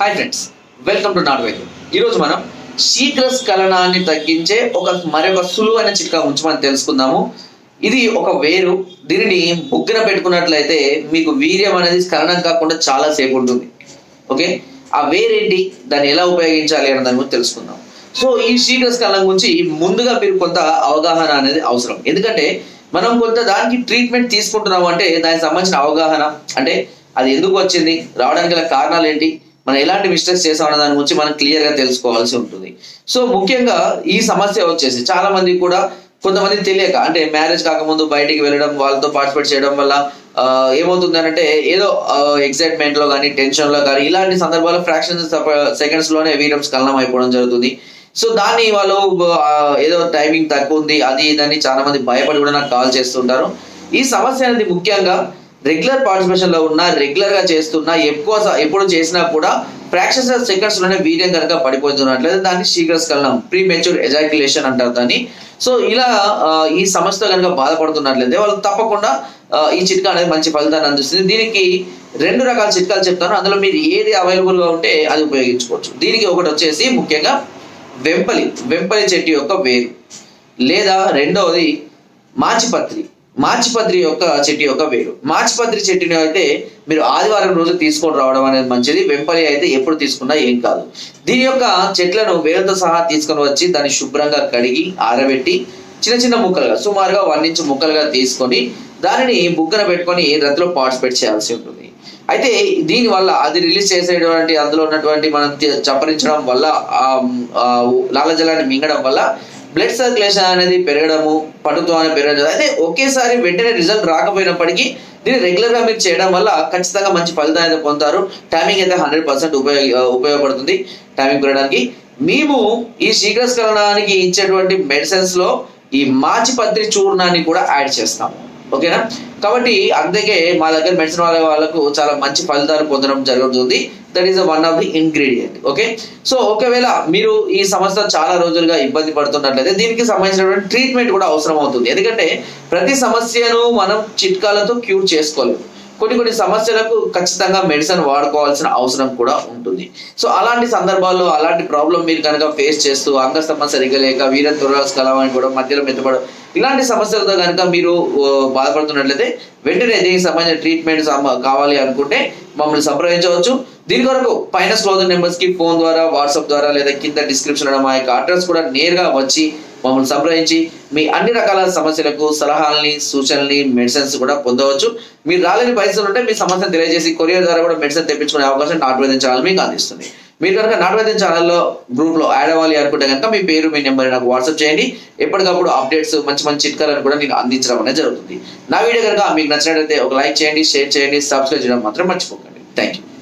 Hi friends welcome to నాట్ వైద్యం ఈరోజు మనం శీఘ్రస్ఖలనాన్ని తగ్గించే ఒక మరొక సులువైన చిట్కా గురించి మనం తెలుసుకుందాము. ఇది ఒక వేరు దీనిని బుగ్గన పెట్టుకున్నట్లయితే మీకు వీర్యం అనేది స్ఖలనం కాకుండా చాలా సేపు ఉంటుంది. ఓకే ఆ వేరేంటి? దాన్ని ఎలా ఉపయోగించాలి అనే దాని గురించి తెలుసుకుందాం. సో ఈ శీఘ్రస్ఖలనం గురించి ముందుగా మీరు కొంత అవగాహన అనేది అవసరం. ఎందుకంటే మనం కొంత దానికి ట్రీట్మెంట్ తీసుకుంటున్నాం అంటే దానికి సంబంధించిన అవగాహన. అంటే అది ఎందుకు వచ్చింది? రావడానికి గల కారణాలు ఏంటి? మనం ఎలాంటి మిస్టేక్స్ చేసాం దాని గురించి మనం క్లియర్గా తెలుసుకోవాల్సి ఉంటుంది. సో ముఖ్యంగా ఈ సమస్య వచ్చేసి చాలా మంది కూడా కొంతమంది తెలియక అంటే మ్యారేజ్ కాకముందు బయటికి వెళ్ళడం వాళ్ళతో పార్టిసిపేట్ చేయడం వల్ల ఆ, ఏమవుతుంది అంటే ఏదో ఎక్సైట్మెంట్లో కానీ టెన్షన్లో కానీ ఇలాంటి సందర్భాల్లో ఫ్రాక్షన్స్ సెకండ్స్లోనే వీరం స్ఖలనం అయిపోవడం జరుగుతుంది. సో దాన్ని వాళ్ళు ఏదో టైమింగ్ తక్కువ ఉంది అది ఇదని చాలా మంది భయపడి కూడా నాకు కాల్ చేస్తుంటారు. ఈ సమస్య అనేది ముఖ్యంగా రెగ్యులర్ పార్టిసిపేషన్లో ఉన్న రెగ్యులర్గా చేస్తున్నా ఎక్కువ ఎప్పుడు చేసినా కూడా ఫ్రాక్షన్స్ ఆఫ్ సెకండ్స్లోనే వీర్యం కనుక పడిపోతున్నట్లయితే దాన్ని శీఘ్రస్కలనం ప్రీ మెచ్యూర్ ఎజాక్యులేషన్ అంటారు దాన్ని. సో ఇలా ఈ సమస్యతో కనుక బాధపడుతున్నట్లయితే వాళ్ళు తప్పకుండా ఈ చిట్కా అనేది మంచి ఫలితాన్ని అందిస్తుంది. దీనికి రెండు రకాల చిట్కాలు చెప్తాను. అందులో మీరు ఏది అవైలబుల్గా ఉంటే అది ఉపయోగించుకోవచ్చు. దీనికి ఒకటి వచ్చేసి ముఖ్యంగా వెంపలి వెంపలి చెట్టు యొక్క వేరు. లేదా రెండవది మాచిపత్రి. మాచిపత్రి యొక్క చెట్టు యొక్క వేరు. మాచిపత్రి చెట్టుని అయితే మీరు ఆదివారం రోజు తీసుకొని రావడం అనేది మంచిది. వెంపలి అయితే ఎప్పుడు తీసుకున్నా ఏం కాదు. దీని యొక్క చెట్లను వేరుతో సహా తీసుకొని వచ్చి దాన్ని శుభ్రంగా కడిగి ఆరబెట్టి చిన్న చిన్న ముక్కలుగా సుమారుగా వన్ ఇంచ్ ముక్కలుగా తీసుకొని దానిని బుగ్గన పెట్టుకొని రతిలో పార్టిసిపేట్ చేయాల్సి ఉంటుంది. అయితే దీని వల్ల అది రిలీజ్ చేసేటువంటి అందులో ఉన్నటువంటి మనం చప్పరించడం వల్ల ఆ లాలజలాన్ని మింగడం వల్ల బ్లడ్ సర్క్యులేషన్ అనేది పెరగడము పటుత్వం అనేది పెరగడం అయితే ఒకేసారి వెంటనే రిజల్ట్ రాకపోయినప్పటికీ దీన్ని రెగ్యులర్గా మీరు చేయడం వల్ల ఖచ్చితంగా మంచి ఫలితం అయితే పొందుతారు. టైమింగ్ అయితే హండ్రెడ్ పర్సెంట్ ఉపయోగ ఉపయోగపడుతుంది టైమింగ్ పెరగడానికి. మేము ఈ శీఘ్రస్కరణానికి ఇచ్చేటువంటి మెడిసిన్స్లో ఈ మాచిపత్రి చూర్ణాన్ని కూడా యాడ్ చేస్తాము. ఓకేనా? కాబట్టి అందుకే మా దగ్గర మెడిసిన్ వాళ్ళ వాళ్ళకు చాలా మంచి ఫలితాలు పొందడం జరుగుతుంది. That is one of the ingredient okay? So ఒకవేళ మీరు ఈ సమస్య చాలా రోజులుగా ఇబ్బంది పడుతున్నట్లయితే దీనికి సంబంధించినటువంటి ట్రీట్మెంట్ కూడా అవసరం అవుతుంది ఎందుకంటే ప్రతి సమస్యను మనం చిట్కాలతో క్యూర్ చేసుకోలేము. కొన్ని కొన్ని సమస్యలకు ఖచ్చితంగా మెడిసిన్ వాడుకోవాల్సిన అవసరం కూడా ఉంటుంది. సో అలాంటి సందర్భాల్లో అలాంటి ప్రాబ్లం మీరు కనుక ఫేస్ చేస్తూ అంగస్తంభం సరిగ్గా లేక వీర దురాస్కలం అని కూడా మధ్యలో మెత్తపడం ఇలాంటి సమస్యలతో కనుక మీరు బాధపడుతున్నట్లయితే వెంటనే దీనికి సంబంధించిన ట్రీట్మెంట్ కావాలి అనుకుంటే మమ్మల్ని సంప్రదించవచ్చు. దీని కొరకు పైన స్లోదర్ నెంబర్స్కి ఫోన్ ద్వారా వాట్సాప్ ద్వారా లేదా కింద డిస్క్రిప్షన్ మా యొక్క అడ్రస్ కూడా నేరుగా వచ్చి మమ్మల్ని సంప్రదించి మీ అన్ని రకాల సమస్యలకు సలహాలని సూచనల్ని మెడిసిన్స్ కూడా పొందవచ్చు. మీరు రాలేని పరిస్థితులు ఉంటే మీ సమస్యను తెలియజేసి కొరియర్ ద్వారా కూడా మెడిసిన్ తెప్పించుకునే అవకాశం నాటు వైద్యం ఛానల్ మీకు అందిస్తుంది. మీరు కనుక నాటు వైద్యం ఛానల్లో గ్రూప్లో యాడ్ అవ్వాలి అనుకుంటే కనుక మీ పేరు మీ నెంబర్ నాకు వాట్సాప్ చేయండి. ఎప్పటికప్పుడు అప్డేట్స్ మంచి మంచి చిట్కాలను కూడా నేను అందించడం అనేది జరుగుతుంది. నా వీడియో కనుక మీకు నచ్చినట్లయితే ఒక లైక్ చేయండి షేర్ చేయండి సబ్స్క్రైబ్ చేయడం మాత్రం మర్చిపోకండి. Thank you